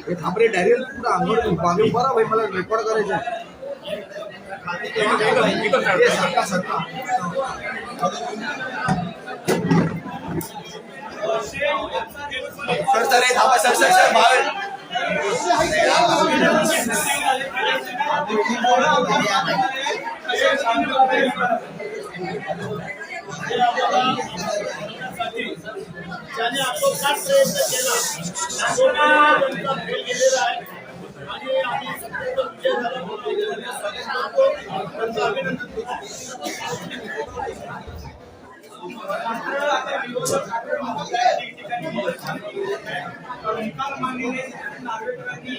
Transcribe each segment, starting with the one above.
हे थांबरे डायरेक्ट पुढे अंगण मागे बरा भाई मला रेकॉर्ड करायचं आहे हे सरका सरका सर सर हे थांबा सर सर सर बाहेर ज्याने आत्मसात प्रयत्न केला. गेलेला आहे. आणि आम्ही विजय झाला म्हणून त्यांचं अभिनंदन करतो. निकाल नागरिकांनी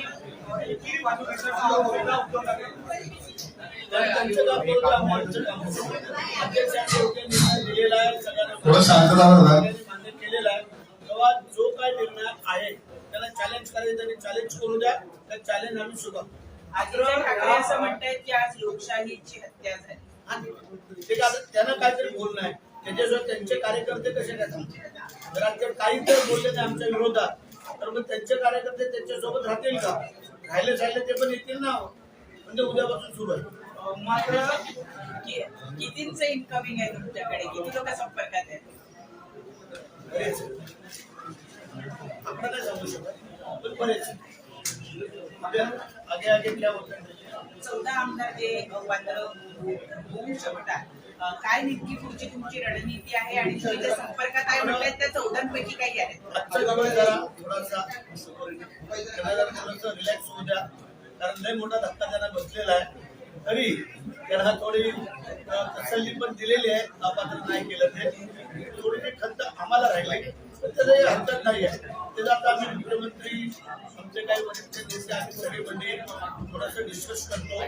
थोडं शांत. मान्य केलेला आहे तेव्हा जो काय निर्णय आहे त्याला चॅलेंज करायचं आणि चॅलेंज करू द्या. त्या चॅलेंज आम्ही स्वीकारतो आदित्य ठाकरे असं म्हणतायत की आज लोकशाहीची हत्या झाली. आणि ते काय आता त्यांना काहीतरी बोलणं आहे. त्याच्याशिवाय त्यांचे कार्यकर्ते कसे काय जर काही जर बोलले आमच्या विरोधात. तर मग त्यांचे कार्यकर्ते त्यांच्यासोबत राहतील का? राहिले राहिले ते पण येतील ना. म्हणजे उद्यापासून सुरू आहे. मात्र कि- कितींचं इन्कमिंग आहे तुमच्याकडे? किती लोक संपर्कात आहेत. आपण नाही सांगू शकत पण बरेच आगे आगे क्या होतं? चौदा आमदार जे होऊ शकतात. अं, काय नेमकी पुढची तुमची रणनीती आहे आणि तुम्ही जे संपर्कात आहे म्हटलं त्या चौदांपैकी काही आहेत रिलॅक्स होऊ द्या. कारण लय मोठा धक्का त्यांना बसलेला आहे. तरी त्यांना थोडी तसल्ली पण दिलेली आहे. अपात्र नाही केलं ते. थोडी खंत आम्हाला राहिली पण त्याचं हे हरकत नाही आहे. त्याचा आता आम्ही मुख्यमंत्री आमचे काही वरिष्ठ नेते आम्ही सगळे म्हणजे थोडंसं डिस्कस करतो.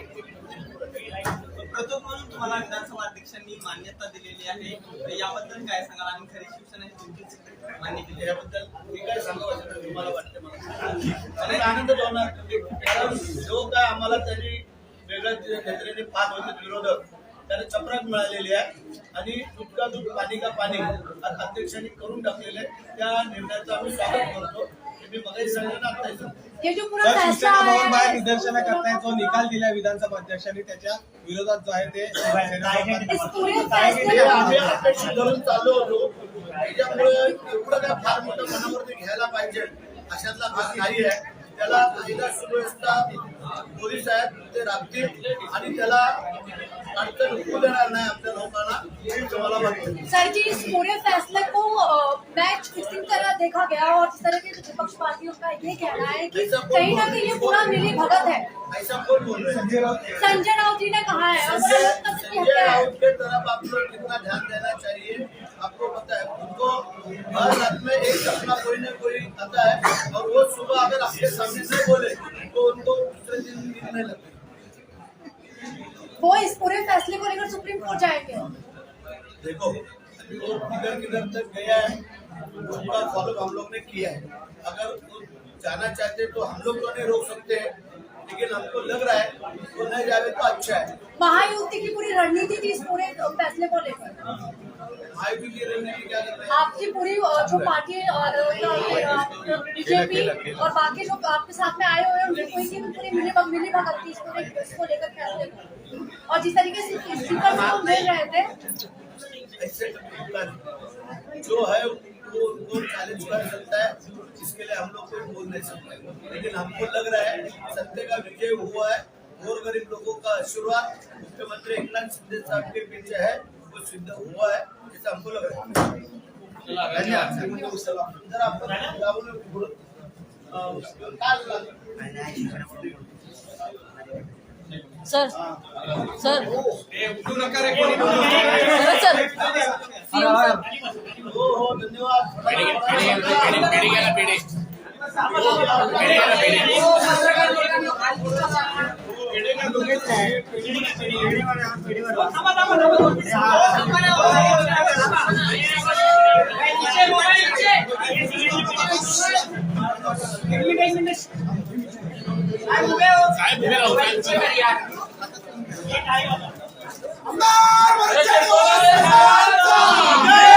प्रथम म्हणून तुम्हाला विधानसभा अध्यक्षांनी मान्यता दिलेली आहे. याबद्दल काय सांगाल? आणि खरी शिवसेना ही तुमचीच मान्य केली. याबद्दल मी काय सांगावं तुम्हाला वाटतं मला. आणि आनंद होणार जो काय आम्हाला त्यांनी वेगळ्या नजरेने पाहत होते विरोधक त्याला चपराक मिळालेली आहे. आणि दूध का दूध पाणी का पाणी अध्यक्षांनी करून टाकलेले. त्या निर्णयाचं आम्ही स्वागत करतो. हे बाहेर है निदर्शनं करताय जो निकाल दिला विधानसभा अध्यक्षांनी त्याच्या विरोधात जो आहे ते हे अपेक्षित धरून चाललो होतो त्याच्यामुळे एवढं काय फार मोठं मनावरती घ्यायला पाहिजे अशातला भाग नाही आहे त्याला कायदा सुव्यवस्था पोलीस आहेत ते राबतील आणि त्याला अडचण होऊ देणार नाही आपल्या लोकांना हेच मला वाटतं सर जी इस पूरे फैसले को मैच फिक्सिंग तरह देखा गया और जिस तरह के विपक्ष पार्टियों का ये कहना है कि कहीं ना कहीं ये पूरा मिली भगत है। ऐसा कोण बोल रहे हैं? संजय राउत जी। ने कहा है संजय है। राउत के तरफ़ आप लोग कितना ध्यान देना चाहिए। आपको पता है उनको हर रात में एक सपना कोई ना कोई आता है और वो सुबह अगर आपके सामने नहीं बोले तो उनको दूसरे दिन नींद नहीं लगती। वो इस पूरे फैसले को लेकर सुप्रीम कोर्ट जाएँगे। देखो वो किधर किधर तक गया है उसका फॉलो हम लोग ने किया है। अगर वो जाना चाहते तो हम लोग तो नहीं रोक सकते हैं लेकिन हमको लग रहा है वो तो नहीं जावे तो अच्छा है। महायुति की पूरी रणनीति थी इस पूरे फैसले को लेकर। आपकी पूरी जो पार्टी और बीजेपी और बाकी जो आपके साथ में आए हुए हैं उनकी पूरी की पूरी मिली भग मिली भगत इसको इसको लेकर फैसले और जिस तरीके से स्पीकर वो मिल रहे थे नहीं। जो है वो उनको चैलेंज कर सकता है इसके लिए हम लोग कोई बोल नहीं सकते। लेकिन हमको लग रहा है सत्य का विजय हुआ है और गरीब लोगों का आशीर्वाद। मुख्यमंत्री एकनाथ शिंदे साहब के पीछे है वो सिद्ध हुआ है। Sir sir. सर सीएम धन्यवाद आमदार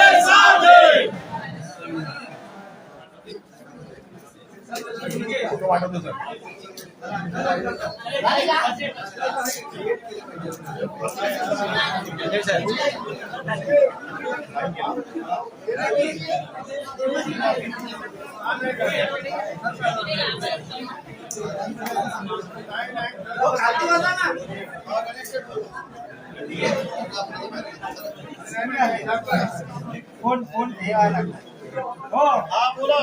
Gracias. ठेवायला. हो. हाँ बोलो.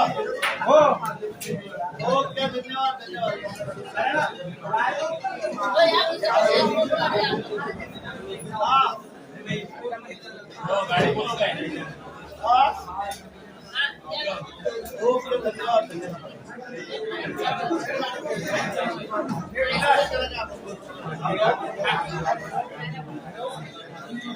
हो. ओके धन्यवाद धन्यवाद. ओके धन्यवाद धन्यवाद.